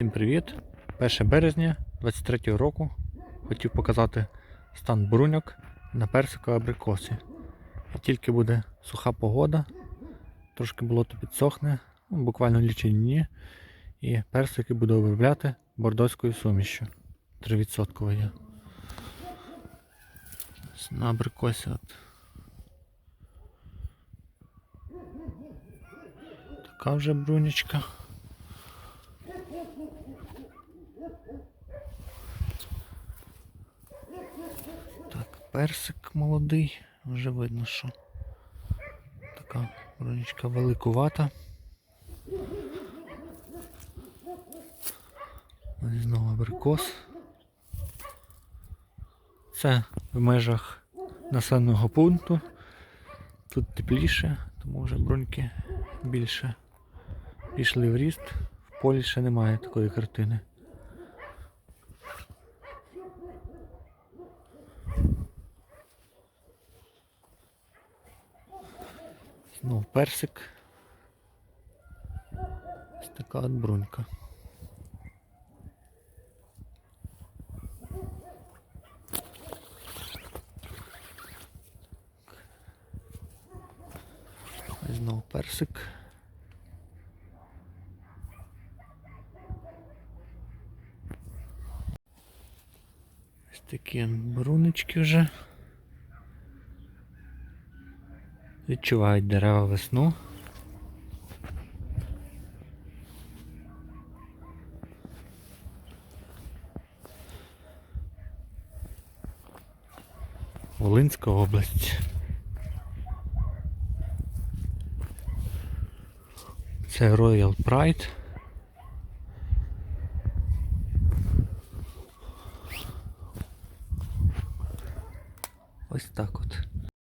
Всім привіт! 1 березня 23 року хотів показати стан бруньок на персику абрикосі. І тільки буде суха погода, трошки болото підсохне, ну, буквально лічені дні, і персики буду обробляти бордоською сумішю 3% є. На абрикосі от. Така вже брунечка. Так, персик молодий, вже видно, що така бронечка великувата. Ось знову абрикос. Це в межах населеного пункту. Тут тепліше, тому вже броньки більше пішли в ріст. В полі ще немає такої картини. Знов персик. Ось така от брунька. Ось Знов персик. Ось такі брунички вже. Відчувають дерева весну. Волинська область. Це Royal Pride. Ось так от.